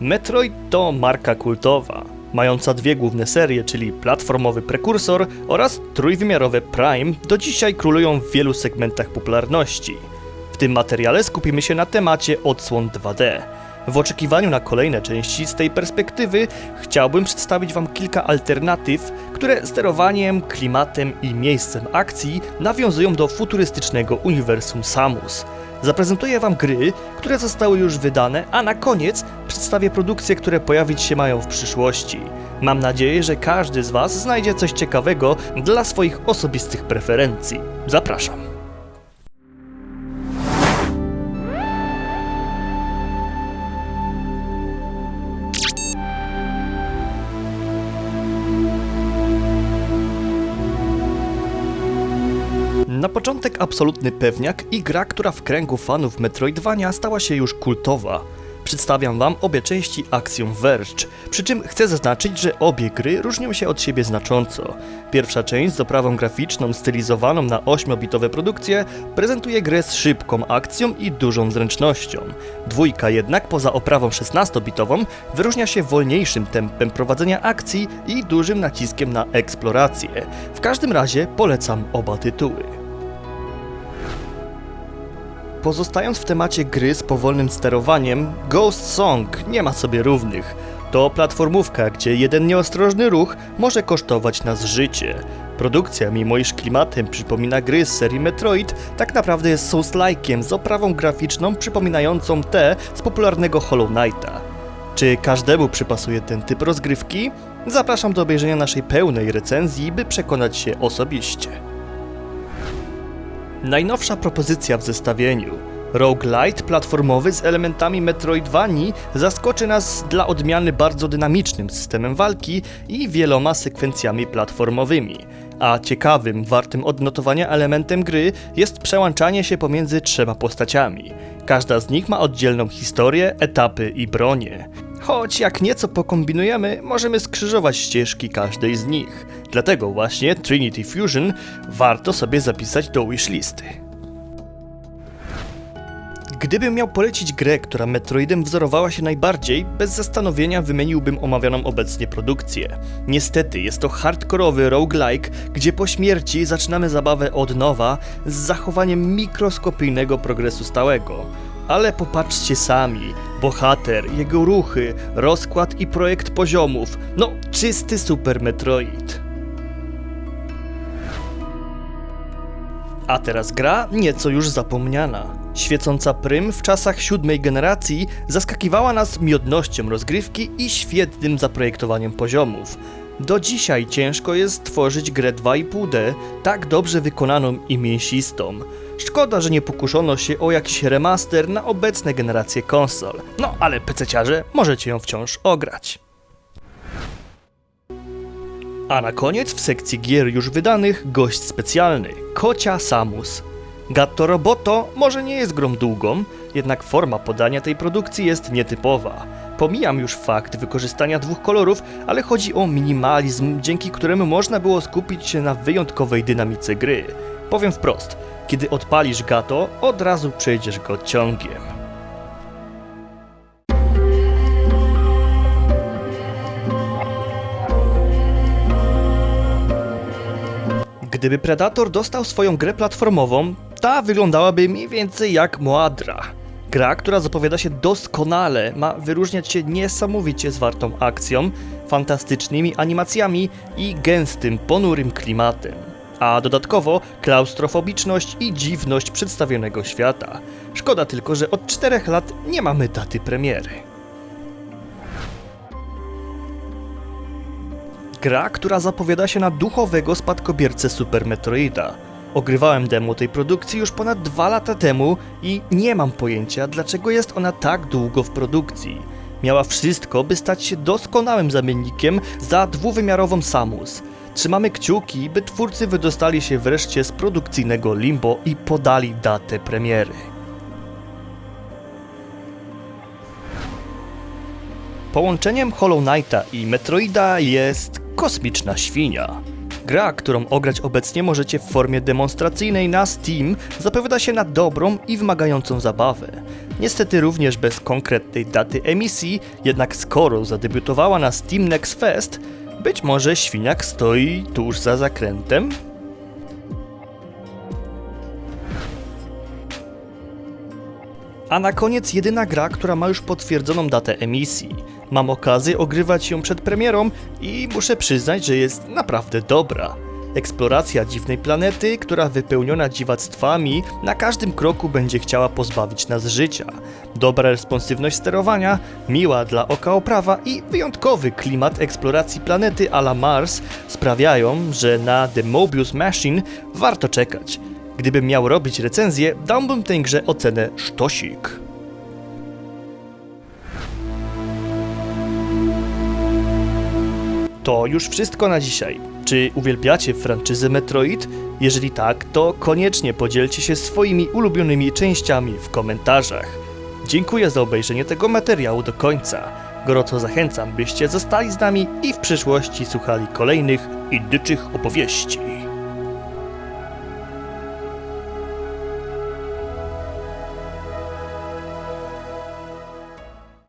Metroid to marka kultowa, mająca dwie główne serie, czyli platformowy Prekursor oraz trójwymiarowe Prime, do dzisiaj królują w wielu segmentach popularności. W tym materiale skupimy się na temacie odsłon 2D. W oczekiwaniu na kolejne części z tej perspektywy chciałbym przedstawić Wam kilka alternatyw, które sterowaniem, klimatem i miejscem akcji nawiązują do futurystycznego uniwersum Samus. Zaprezentuję Wam gry, które zostały już wydane, a na koniec przedstawię produkcje, które pojawić się mają w przyszłości. Mam nadzieję, że każdy z Was znajdzie coś ciekawego dla swoich osobistych preferencji. Zapraszam. Na początek absolutny pewniak i gra, która w kręgu fanów Metroidvania stała się już kultowa. Przedstawiam wam obie części Axiom Verge, przy czym chcę zaznaczyć, że obie gry różnią się od siebie znacząco. Pierwsza część z oprawą graficzną stylizowaną na 8-bitowe produkcje prezentuje grę z szybką akcją i dużą zręcznością. Dwójka jednak poza oprawą 16-bitową wyróżnia się wolniejszym tempem prowadzenia akcji i dużym naciskiem na eksplorację. W każdym razie polecam oba tytuły. Pozostając w temacie gry z powolnym sterowaniem, Ghost Song nie ma sobie równych. To platformówka, gdzie jeden nieostrożny ruch może kosztować nas życie. Produkcja, mimo iż klimatem przypomina gry z serii Metroid, tak naprawdę jest Souls-like'iem z oprawą graficzną przypominającą te z popularnego Hollow Knighta. Czy każdemu przypasuje ten typ rozgrywki? Zapraszam do obejrzenia naszej pełnej recenzji, by przekonać się osobiście. Najnowsza propozycja w zestawieniu. Roguelite platformowy z elementami Metroidvanii zaskoczy nas dla odmiany bardzo dynamicznym systemem walki i wieloma sekwencjami platformowymi. A ciekawym, wartym odnotowania elementem gry jest przełączanie się pomiędzy trzema postaciami. Każda z nich ma oddzielną historię, etapy i bronię. Choć jak nieco pokombinujemy, możemy skrzyżować ścieżki każdej z nich. Dlatego właśnie Trinity Fusion warto sobie zapisać do wishlisty. Gdybym miał polecić grę, która Metroidem wzorowała się najbardziej, bez zastanowienia wymieniłbym omawianą obecnie produkcję. Niestety jest to hardkorowy roguelike, gdzie po śmierci zaczynamy zabawę od nowa z zachowaniem mikroskopijnego progresu stałego. Ale popatrzcie sami, bohater, jego ruchy, rozkład i projekt poziomów, no czysty Super Metroid. A teraz gra nieco już zapomniana. Świecąca prym w czasach siódmej generacji zaskakiwała nas miodnością rozgrywki i świetnym zaprojektowaniem poziomów. Do dzisiaj ciężko jest stworzyć grę 2,5D tak dobrze wykonaną i mięsistą. Szkoda, że nie pokuszono się o jakiś remaster na obecne generacje konsol. No ale pececiarze możecie ją wciąż ograć. A na koniec w sekcji gier już wydanych gość specjalny Kocia Samus. Gatto Roboto może nie jest grą długą, jednak forma podania tej produkcji jest nietypowa. Pomijam już fakt wykorzystania dwóch kolorów, ale chodzi o minimalizm, dzięki któremu można było skupić się na wyjątkowej dynamice gry. Powiem wprost, kiedy odpalisz Gato, od razu przejdziesz go ciągiem. Gdyby Predator dostał swoją grę platformową, ta wyglądałaby mniej więcej jak Moadra. Gra, która zapowiada się doskonale, ma wyróżniać się niesamowicie zwartą akcją, fantastycznymi animacjami i gęstym, ponurym klimatem. A dodatkowo klaustrofobiczność i dziwność przedstawionego świata. Szkoda tylko, że od 4 lat nie mamy daty premiery. Gra, która zapowiada się na duchowego spadkobiercę Super Metroida. Ogrywałem demo tej produkcji już ponad dwa lata temu i nie mam pojęcia, dlaczego jest ona tak długo w produkcji. Miała wszystko, by stać się doskonałym zamiennikiem za dwuwymiarową Samus. Trzymamy kciuki, by twórcy wydostali się wreszcie z produkcyjnego limbo i podali datę premiery. Połączeniem Hollow Knighta i Metroida jest kosmiczna świnia. Gra, którą ograć obecnie możecie w formie demonstracyjnej na Steam, zapowiada się na dobrą i wymagającą zabawę. Niestety również bez konkretnej daty emisji, jednak skoro zadebiutowała na Steam Next Fest, być może świniak stoi tuż za zakrętem? A na koniec jedyna gra, która ma już potwierdzoną datę emisji. Mam okazję ogrywać ją przed premierą i muszę przyznać, że jest naprawdę dobra. Eksploracja dziwnej planety, która wypełniona dziwactwami, na każdym kroku będzie chciała pozbawić nas życia. Dobra responsywność sterowania, miła dla oka oprawa i wyjątkowy klimat eksploracji planety a la Mars sprawiają, że na The Mobius Machine warto czekać. Gdybym miał robić recenzję, dałbym tej grze ocenę sztosik. To już wszystko na dzisiaj. Czy uwielbiacie franczyzę Metroid? Jeżeli tak, to koniecznie podzielcie się swoimi ulubionymi częściami w komentarzach. Dziękuję za obejrzenie tego materiału do końca. Gorąco zachęcam, byście zostali z nami i w przyszłości słuchali kolejnych indyczych opowieści.